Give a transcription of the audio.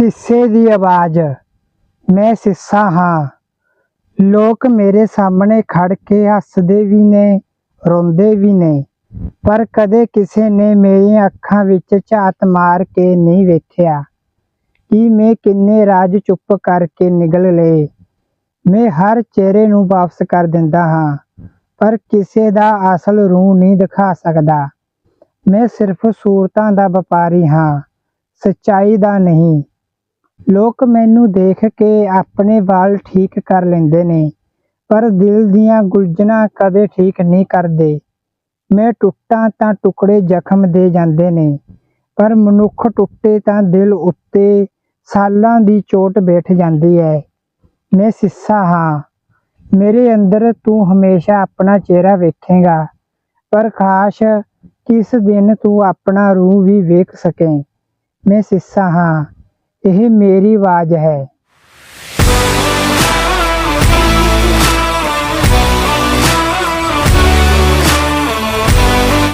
ਸਿੱਸੇ ਦੀ ਆਵਾਜ਼। ਮੈਂ ਸਿੱਸਾ ਹਾਂ। ਲੋਕ ਮੇਰੇ ਸਾਹਮਣੇ ਖੜ ਕੇ ਹੱਸਦੇ ਵੀ ਨੇ, ਰੋਂਦੇ ਵੀ ਨੇ। ਪਰ ਕਦੇ ਕਿਸੇ ਨੇ ਮੇਰੀਆਂ ਅੱਖਾਂ ਵਿੱਚ ਝਾਤ ਮਾਰ ਕੇ ਨਹੀਂ ਵੇਖਿਆ ਕਿ ਮੈਂ ਕਿੰਨੇ ਰਾਜ ਚੁੱਪ ਕਰਕੇ ਨਿਗਲ ਲਏ। ਮੈਂ ਹਰ ਚਿਹਰੇ ਨੂੰ ਵਾਪਸ ਕਰ ਦਿੰਦਾ ਹਾਂ, ਪਰ ਕਿਸੇ ਦਾ ਅਸਲ ਰੂਹ ਨਹੀਂ ਦਿਖਾ ਸਕਦਾ। ਮੈਂ ਸਿਰਫ ਸੂਰਤਾਂ ਦਾ ਵਪਾਰੀ ਹਾਂ, ਸੱਚਾਈ ਦਾ ਨਹੀਂ। ਲੋਕ ਮੈਨੂੰ ਦੇਖ ਕੇ ਆਪਣੇ ਵਾਲ ਠੀਕ ਕਰ ਲੈਂਦੇ ਨੇ, ਪਰ ਦਿਲ ਦੀਆਂ ਗੁਲਜਣਾ ਕਦੇ ਠੀਕ ਨਹੀਂ ਕਰਦੇ। ਮੈਂ ਟੁੱਟਾਂ ਤਾਂ ਟੁਕੜੇ ਜ਼ਖਮ ਦੇ ਜਾਂਦੇ ਨੇ, ਪਰ ਮਨੁੱਖ ਟੁੱਟੇ ਤਾਂ ਦਿਲ ਉੱਤੇ ਸਾਲਾਂ ਦੀ ਚੋਟ ਬੈਠ ਜਾਂਦੀ ਹੈ। ਮੈਂ ਸਿੱਸਾ ਹਾਂ। ਮੇਰੇ ਅੰਦਰ ਤੂੰ ਹਮੇਸ਼ਾ ਆਪਣਾ ਚਿਹਰਾ ਵੇਖੇਗਾ, ਪਰ ਖਾਸ਼ ਕਿਸ ਦਿਨ ਤੂੰ ਆਪਣਾ ਰੂਹ ਵੀ ਵੇਖ ਸਕੇ। ਮੈਂ ਸਿੱਸਾ ਹਾਂ। ਇਹ ਮੇਰੀ ਆਵਾਜ਼ ਹੈ।